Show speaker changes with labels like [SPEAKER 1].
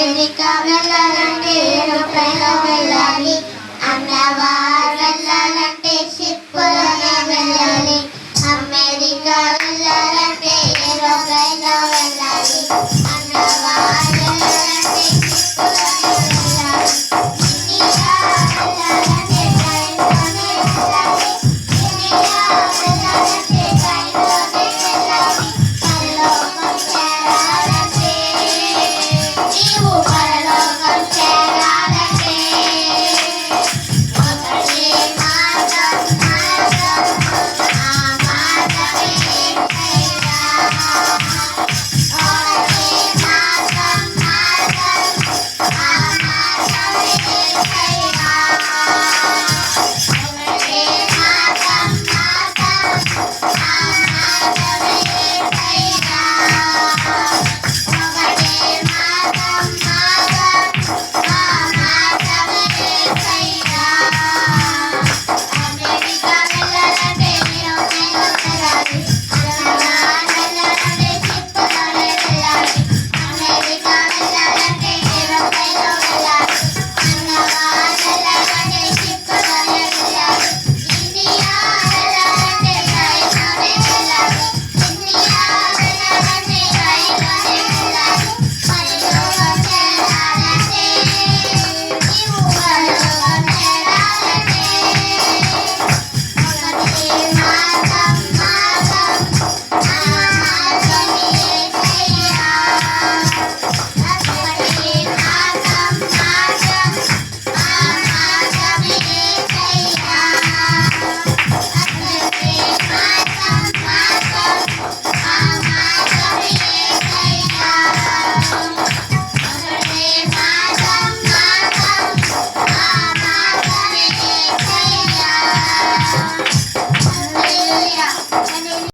[SPEAKER 1] వెళ్ళాలంటే వెళ్ళాలి. అన్నవా